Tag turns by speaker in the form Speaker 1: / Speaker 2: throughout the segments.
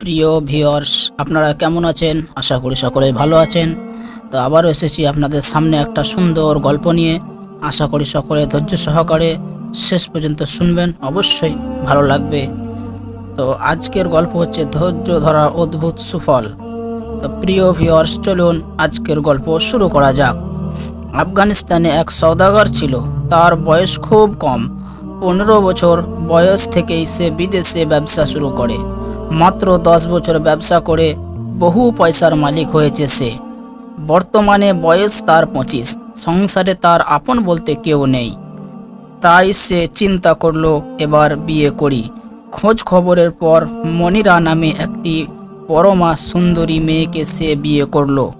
Speaker 1: প্রিয় ভিওর্স আপনারা কেমন আছেন? আশা করি সকলেই ভালো আছেন। তো আবারও এসেছি আপনাদের সামনে একটা সুন্দর গল্প নিয়ে। আশা করি সকলে ধৈর্য সহকারে শেষ পর্যন্ত শুনবেন। অবশ্যই ভালো লাগবে। তো আজকের গল্প হচ্ছে ধৈর্য ধরা অদ্ভুত সুফল। তো প্রিয় ভিওর্স চলুন আজকের গল্প শুরু করা যাক। আফগানিস্তানে এক সওদাগর ছিল। তার বয়স খুব কম। পনেরো বছর বয়স থেকেই সে বিদেশে ব্যবসা শুরু করে। মাত্র দশ বছর ব্যবসা করে বহু পয়সার মালিক হয়েছে সে। বর্তমানে বয়স তার পঁচিশ, সংসারে তার আপন বলতে কেউ নেই। তাই সে চিন্তা করল, এবার বিয়ে করি। খোঁজ খবরের পর মনিরা নামে একটি পরমা সুন্দরী মেয়েকে সে বিয়ে করল।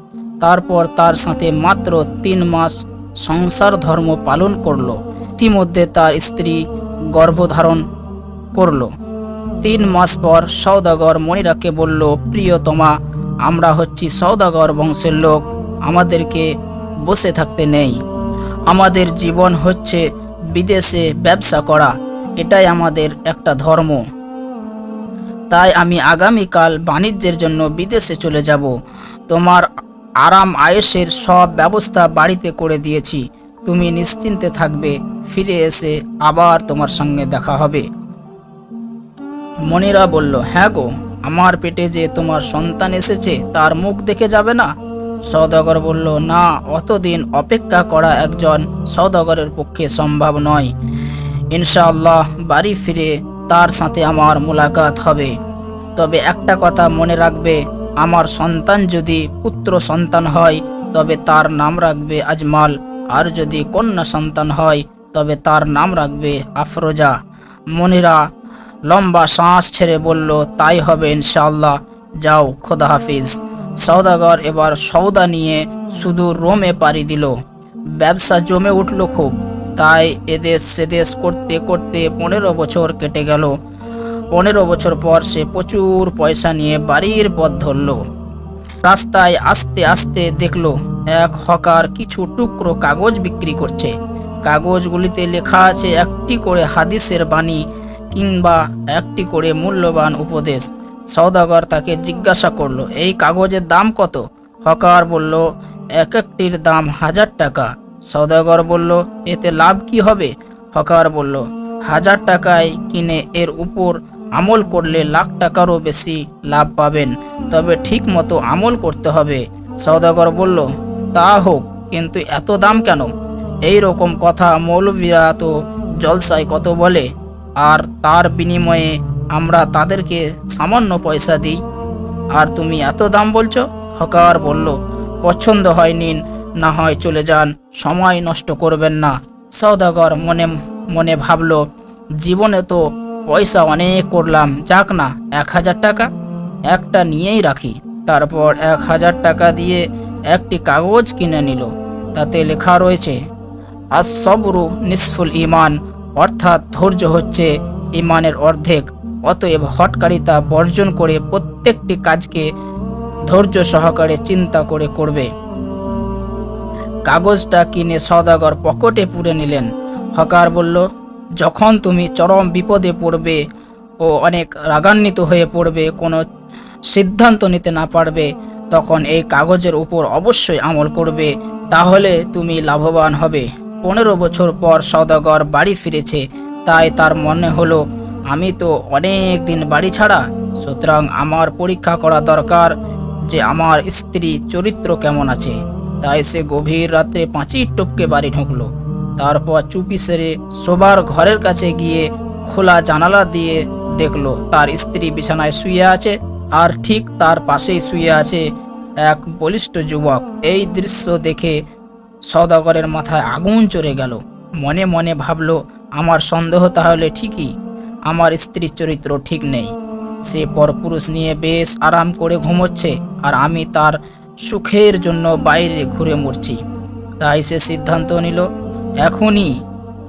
Speaker 1: তারপর তার সাথে মাত্র তিন মাস সংসার ধর্ম পালন করল। ইতিমধ্যে তার স্ত্রী গর্ভধারণ করল। তিন মাস পর সৌদাগর মনিরাকে বলল প্রিয়তমা আমরা হচ্ছি সৌদাগর বংশের লোক, আমাদেরকে বসে থাকতে নেই। আমাদের জীবন হচ্ছে বিদেশে ব্যবসা করা, এটাই আমাদের একটা ধর্ম। তাই আমি আগামীকাল বাণিজ্যের জন্য বিদেশে চলে যাব। তোমার আরাম আয়েসের সব ব্যবস্থা বাড়িতে করে দিয়েছি। তুমি নিশ্চিন্তে থাকবে, ফিরে এসে আবার তোমার সঙ্গে দেখা হবে। মনিরা বলল হ্যাঁ গো, আমার পেটে যে তোমার সন্তান এসেছে, তার মুখ দেখে যাবে না? সৌদাগর বলল, না, অতদিন অপেক্ষা করা একজন সৌদাগরের পক্ষে সম্ভব নয়। ইনশাআল্লাহ, বাড়ি ফিরে তার সাথে আমার মোলাকাত হবে। তবে একটা কথা মনে রাখবে, আমার সন্তান যদি পুত্র সন্তান হয়, তবে তার নাম রাখবে আজমাল, আর যদি কন্যা সন্তান হয়, তবে তার নাম রাখবে আফরোজা। মনিরা লম্বা শ্বাস ছেড়ে বলল, তাই হবে ইনশাআল্লাহ। যাও, খোদা হাফিজ। সৌদাগর এবার সৌদা নিয়ে শুধু রোমে পাড়ি দিল। ব্যবসা জমে উঠল খুব। তাই এদেশ সেদেশ করতে করতে পনেরো বছর কেটে গেল। পনেরো বছর পর সে প্রচুর পয়সা নিয়ে বাড়ির পথ ধরল। রাস্তায় আস্তে আস্তে দেখল, এক হকার কিছু টুকরো কাগজ বিক্রি করছে। কাগজগুলিতে লেখা আছে একটি করে হাদিসের বাণী কিংবা একটি করে মূল্যবান উপদেশ। সৌদাগর তাকে জিজ্ঞাসা করল, এই কাগজের দাম কত? হকার বলল, এক একটির দাম হাজার টাকা। সৌদাগর বলল, এতে লাভ কি হবে? হকার বলল, হাজার টাকায় কিনে এর উপর আমল করলে লাখ টাকারও বেশি লাভ পাবেন, তবে ঠিক মতো আমল করতে হবে। সৌদাগর বলল, তা হোক, কিন্তু এত দাম কেন? এই রকম কথা মৌলবীরা তো জলসায় কত বলে? আর তার বিনিময়ে আমরা তাদেরকে সামান্য পয়সা দিই। আর তুমি এত দাম বলছো? হকার বলল, পছন্দ হয় নিন, না হয় চলে যান, সময় নষ্ট করবেন না। সৌদাগর মনে মনে ভাবলো, জীবনে তো পয়সা অনেক করলাম, যাক না, এক হাজার টাকা? একটা নিয়েই রাখি। তারপর এক হাজার টাকা দিয়ে একটি কাগজ কিনে নিল। তাতে লেখা রয়েছে আজ সবরু নিসফুল ইমান অর্থাৎ ধৈর্য হচ্ছে ইমানের অর্ধেক। অতএব হটকারিতা বর্জন করে প্রত্যেকটি কাজকে ধৈর্য সহকারে চিন্তা করে করবে। কাগজটা কিনে সদাগর পকেটে পুরে নিলেন। হকার বলল, যখন তুমি চরম বিপদে পড়বে ও অনেক রাগান্বিত হয়ে পড়বে, কোনো সিদ্ধান্ত নিতে না পারবে, তখন এই কাগজের উপর অবশ্যই আমল করবে, তাহলে তুমি লাভবান হবে। পনেরো বছর পর সদাগর বাড়ি ফিরেছে। তাই তার মনে হলো, আমি তো অনেক দিন বাড়ি ছাড়া, সুতরাং আমার পরীক্ষা করা দরকার যে আমার স্ত্রী চরিত্র কেমন আছে। তাই সে গভীর রাত্রে পাঁচই টপকে বাড়ি ঢুকলো। তারপর চুপি সেরে শোবার ঘরের কাছে গিয়ে খোলা জানালা দিয়ে দেখল, তার স্ত্রী বিছানায় শুয়ে আছে আর ঠিক তার পাশেই শুয়ে আছে এক বলিষ্ঠ যুবক। এই দৃশ্য দেখে সদাগরের মাথায় আগুন চড়ে গেল। মনে মনে ভাবলো, আমার সন্দেহ তাহলে ঠিকই, আমার স্ত্রীর চরিত্র ঠিক নেই। সে পরপুরুষ নিয়ে বেশ আরাম করে ঘুমোচ্ছে আর আমি তার সুখের জন্য বাইরে ঘুরে মরছি। তাই সে সিদ্ধান্ত নিল, এখনই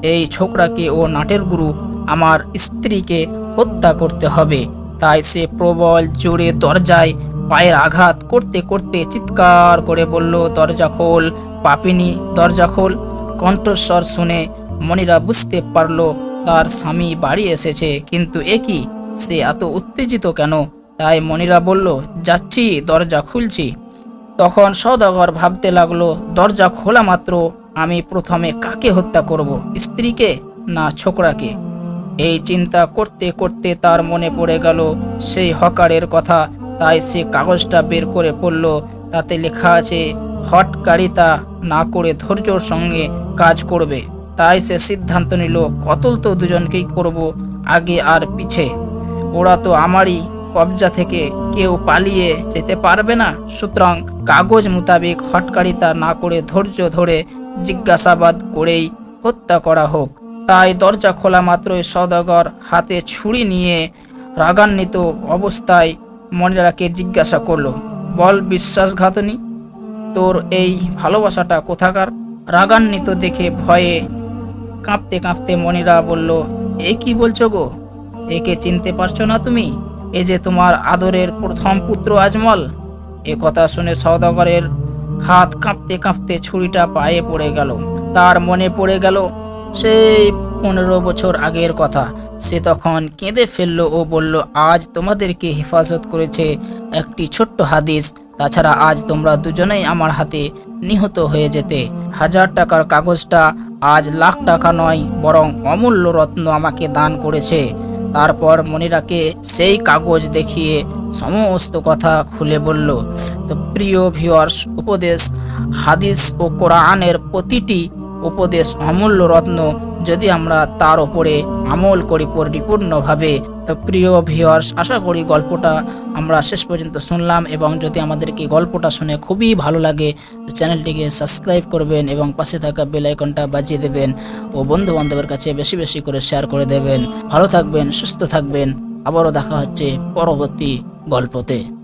Speaker 1: এই ছোকরাকে ও নাটের গুরু আমার স্ত্রীকে হত্যা করতে হবে। তাই সে প্রবল জোরে দরজায় পায়ের আঘাত করতে করতে চিৎকার করে বলল, দরজা খোল, পাপিনি, দরজা খোল। কণ্ঠস্বর শুনে মনিরা বুঝতে পারল, তার স্বামী বাড়ি এসেছে। কিন্তু এ কি? সে এত উত্তেজিত কেন? তাই মনিরা বলল, যাচ্ছি, দরজা খুলছি। তখন সদাগর ভাবতে লাগল, দরজা খোলা মাত্র, আমি প্রথমে কাকে হত্যা করব, স্ত্রীকে না ছোকরাকে? এই চিন্তা করতে করতে তার মনে পড়ে গেল, সেই হকারের কথা তাই সে কাগজটা বের করে পড়ল। তাতে লেখা আছে হটকারিতা না করে ধৈর্যর সঙ্গে কাজ করবে। তাই সে সিদ্ধান্ত নিল, কতল তো দুজনকেই করব আগে আর পিছে। ওরা তো আমারই কবজা থেকে কেউ পালিয়ে যেতে পারবে না। সুতরাং কাগজ মোতাবেক হটকারিতা না করে ধৈর্য ধরে জিজ্ঞাসাবাদ করেই হত্যা করা হোক। তাই দরজা খোলা মাত্রই সদাগর হাতে ছুরি নিয়ে রাগান্বিত অবস্থায় মনিরাকে জিজ্ঞাসা করল, বল বিশ্বাসঘাতনী, তোর এই ভালোবাসাটা কোথাকার? রাগান্বিত দেখে ভয়ে কাঁপতে কাঁপতে মনিরা বলল, এ কি বলছো গো? একে চিনতে পারছ না তুমি? এ যে তোমার আদরের প্রথম পুত্র আজমল? এ কথা শুনে সওদাগরের হাত কাঁপতে কাঁপতে ছুরিটা পায়ে পড়ে গেল। তার মনে পড়ে গেল সেই পনেরো বছর আগের কথা। সে তখন কেঁদে ফেলল ও বলল, আজ তোমাদেরকে হেফাজত করেছে একটি ছোট্ট হাদিস। তাছাড়া আজ তোমরা দুজনেই আমার হাতে নিহত হয়ে যেতে। হাজার টাকার কাগজটা আজ লাখ টাকা নয়, বরং অমূল্য রত্ন আমাকে দান করেছে। তারপর মনিরাকে সেই কাগজ দেখিয়ে সমস্ত কথা খুলে বলল, তো প্রিয় ভিউয়ার্স উপদেশ, হাদিস ও কোরআনের প্রতিটি উপদেশ অমূল্য রত্ন যদি আমরা তার ওপরে আমল করি পরিপূর্ণভাবে, তো প্রিয় ভিউয়ার্স আশা করি গল্পটা আমরা শেষ পর্যন্ত শুনলাম এবং যদি আমাদেরকে গল্পটা শুনে খুবই ভালো লাগে, তো চ্যানেলটিকে সাবস্ক্রাইব করবেন এবং পাশে থাকা বেল আইকনটা বাজিয়ে দেবেন ও বন্ধু বান্ধবের কাছে বেশি বেশি করে শেয়ার করে দেবেন। ভালো থাকবেন, সুস্থ থাকবেন। আবারও দেখা হচ্ছে পরবর্তী গল্পতে।